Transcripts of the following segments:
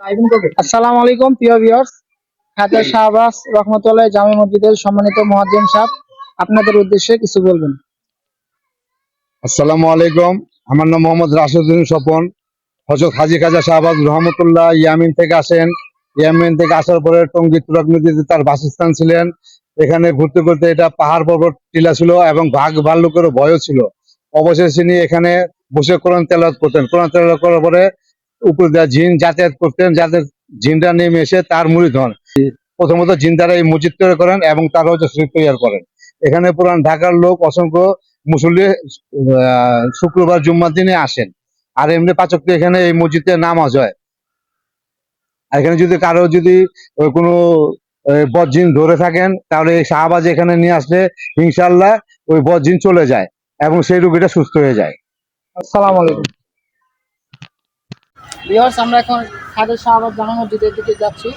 আসসালামু আলাইকুম প্রিয় ভিউয়ার্স শাহবাজ রহমতুল্লাহ জামে মসজিদের সম্মানিত মুয়াজ্জিন সাহেব আপনাদের উদ্দেশ্যে কিছু বলবেন। আসসালামু আলাইকুম আমার নাম মোহাম্মদ রাশেদুদ্দিন স্বপন। হজরত হাজি খাজা শাহবাজ রহমতুল্লাহ ইয়ামিন থেকে আসেন। ইয়ামিন থেকে আসার পরে টঙ্গী তুরাক নদীতে তার বাসস্থান ছিলেন। এখানে ঘুরতে ঘুরতে এটা পাহাড় পর্বত টিলা ছিল এবং বাঘ ভাল্লুকেরও ভয়ও ছিল। অবশেষে তিনি এখানে বসে কোরআন তেলাওয়াত করতেন। কোরআন তেলাওয়াত করার পরে উপর দিয়ে জিন যাতায়াত করতেন যাতে জিনটা নেমে এসে তার মুড়িদ হন প্রথমত জিন দ্বারা এই মসজিদ তৈরি করেন এবং তারা হচ্ছে শরীর তৈরি করেন। এখানে পুরান ঢাকার লোক অসংখ্য মুসল্লি শুক্রবার জুম্মার দিনে আসেন। আর এমনি পাচক এখানে এই মসজিদে নামাজ হয়। আর এখানে যদি কারও যদি কোনো বদজিন ধরে থাকেন, তাহলে এই শাহবাজ এখানে নিয়ে আসলে ইনশাল্লাহ ওই বদজিন চলে যায় এবং সেই রোগীটা সুস্থ হয়ে যায়। আসসালামু আলাইকুম। আমরা এখন খাদের শাহবাজ জামা মসজিদের দিকে যাচ্ছি।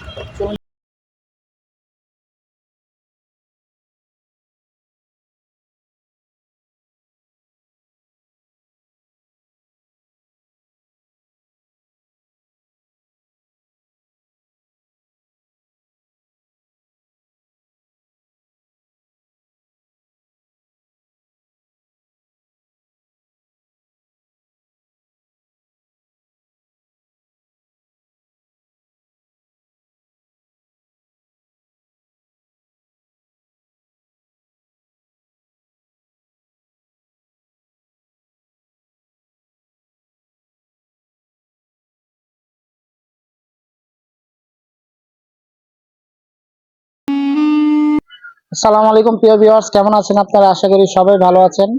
আসসালামু আলাইকুম, প্রিয় ভিউয়ার্স কেমন আছেন আপনারা? আশা করি সবাই ভালো আছেন।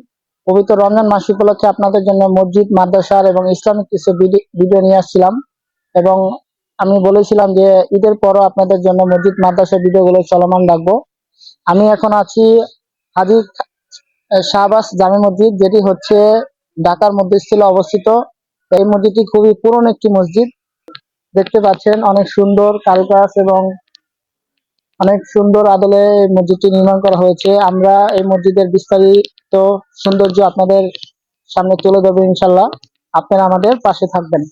পবিত্র রমজান মাস উপলক্ষে আপনাদের জন্য মসজিদ, মাদ্রাসার এবং ইসলামিক কিছু ভিডি- ভিডিও নিয়ে আসছিলাম। এবং আমি বলেছিলাম যে ঈদের পরও আপনাদের জন্য মসজিদ, মাদ্রাসার ভিডিওগুলো চলমান রাখব। আমি এখন আছি হাজি শাহবাস জামে মসজিদ, যেটি হচ্ছে ঢাকার মধ্যে মধ্যস্থলে অবস্থিত। এই মসজিদটি খুবই পুরনো একটি মসজিদ। দেখতে পাচ্ছেন, অনেক সুন্দর কারুকাজ এবং অনেক সুন্দর আদলে মসজিদটি নির্মাণ করা হয়েছে। আমরা এই মসজিদের বিস্তারিত সৌন্দর্য আপনাদের সামনে তুলে দেবো ইনশাল্লাহ আপনারা আমাদের পাশে থাকবেন।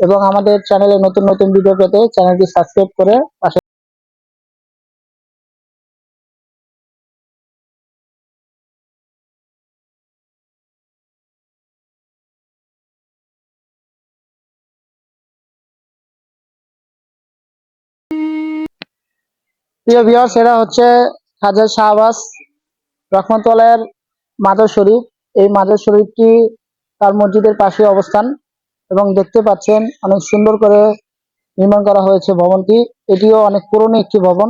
এবং আমাদের চ্যানেলে নতুন নতুন ভিডিও পেতে চ্যানেলটি সাবস্ক্রাইব করে পাশে প্রিয় ভিউয়ার্স এরা হচ্ছে খাজা শাহবাজ রহমতলের মাজার শরীফ। এই মাজার শরীফটি তার মসজিদের পাশে অবস্থান এবং দেখতে পাচ্ছেন অনেক সুন্দর করে নির্মাণ করা হয়েছে ভবনটি। এটিও অনেক পুরনো একটি ভবন।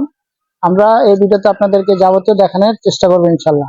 আমরা এই ভিডিওতে আপনাদেরকে যাবতীয় দেখানোর চেষ্টা করব ইনশাল্লাহ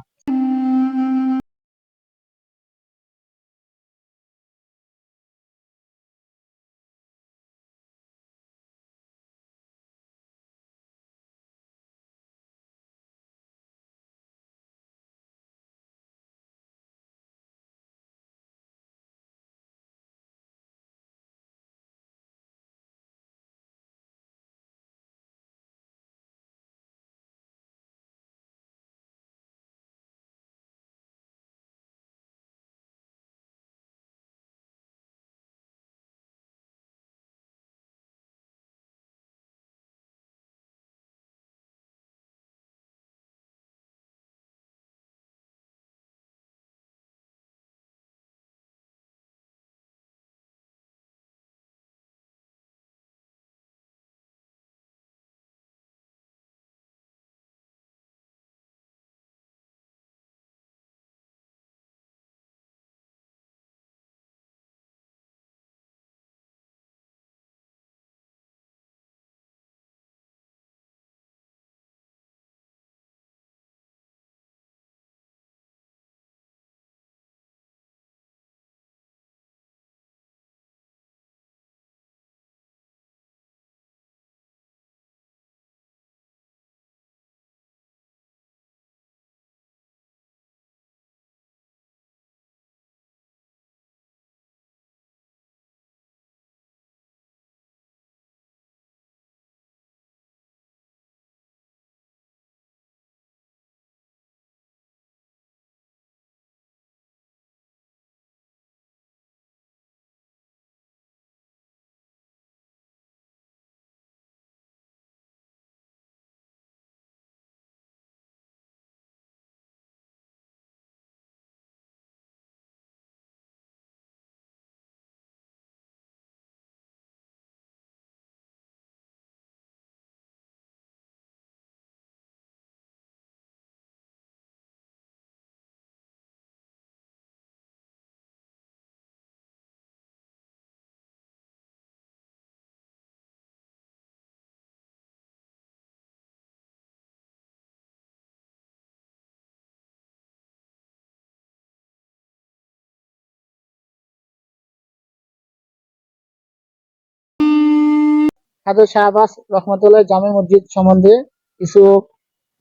খাজা শাহবাজ রহমতুল্লাহ জামে মসজিদ সম্বন্ধে কিছু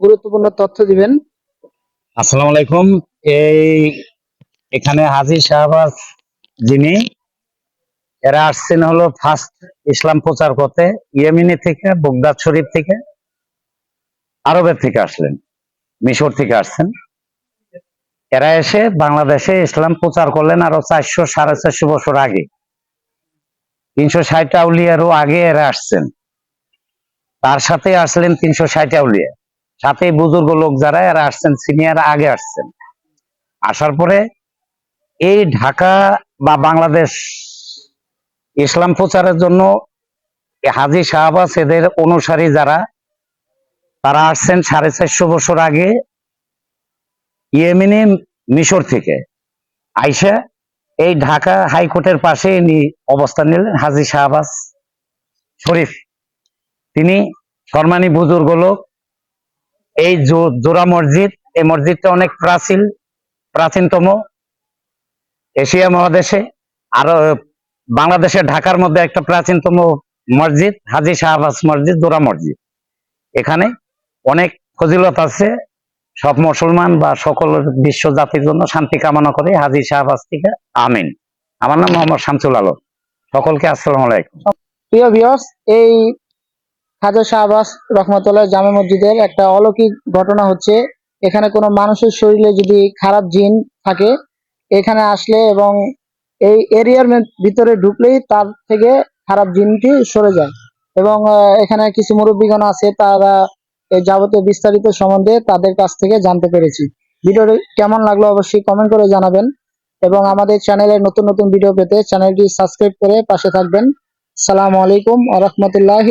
গুরুত্বপূর্ণ তথ্য দিবেন। আসসালামু আলাইকুম। এই এখানে হাজি শাহবাজ যিনি, এরা আসছেন হলো ফার্স্ট ইসলাম প্রচার করতে, ইয়েমিনি থেকে, বগদাদ শরীফ থেকে, আরবের থেকে আসলেন, মিশর থেকে আসছেন। এরা এসে বাংলাদেশে ইসলাম প্রচার করলেন আরও চারশো সাড়ে চারশো বছর আগে। তিনশো ষাট আউলিয়ারও আগে এরা আসছেন। তার সাথে আসলেন তিনশো ষাট আউলিয়া। সাথে বুজুর্গ লোক যারা, এরা আসছেন, সিনিয়র আগে আসছেন। আসার পরে এই ঢাকা বা বাংলাদেশ ইসলাম প্রচারের জন্য হাজি শাহবাজ এদের অনুসারী যারা, তারা আসছেন সাড়ে চারশো বছর আগে ইয়েমিনি মিশর থেকে। আইসা এই ঢাকা হাইকোর্টের পাশে ইনি অবস্থান নিলেন, হাজি শাহবাজ শরীফ। তিনি সম্মানী বুজুর্গ লোক। এই জোড়া মসজিদ, এই মসজিদটা অনেক প্রাচীন, প্রাচীনতম এশিয়া মহাদেশে। আরও বাংলাদেশের ঢাকার মধ্যে একটা প্রাচীনতম মসজিদ, হাজি শাহবাজ মসজিদ, জোড়া মসজিদ। এখানে অনেক ফজিলত আছে। সব মুসলমান বা সকল বিশ্ব জাতির জন্য শান্তি কামনা করে। হাজি শাহবাজ থেকে। আমিন। আমার নাম মোহাম্মদ শামসুল আলম। সকলকে আসসালামু আলাইকুম। প্রিয় ভিউয়ার্স এই খাজা শাহবাজ রহমতুল্লাহ জামে মসজিদের একটা অলৌকিক ঘটনা হচ্ছে, এখানে কোনো মানুষের শরীরে যদি খারাপ জিন থাকে, এখানে আসলে এবং এই এরিয়ার ভিতরে ঢুকলেই তার থেকে খারাপ জিনটি সরে যায়। এবং এখানে কিছু মুরব্বীগণ আছে, তারা এই যাবতীয় বিস্তারিত সম্বন্ধে তাদের কাছ থেকে জানতে পেরেছি। ভিডিওটি কেমন লাগল অবশ্যই কমেন্ট করে জানাবেন এবং আমাদের চ্যানেলে নতুন নতুন ভিডিও পেতে চ্যানেলটি সাবস্ক্রাইব করে পাশে থাকবেন। সালামু আলাইকুম আ রহমতুল্লাহি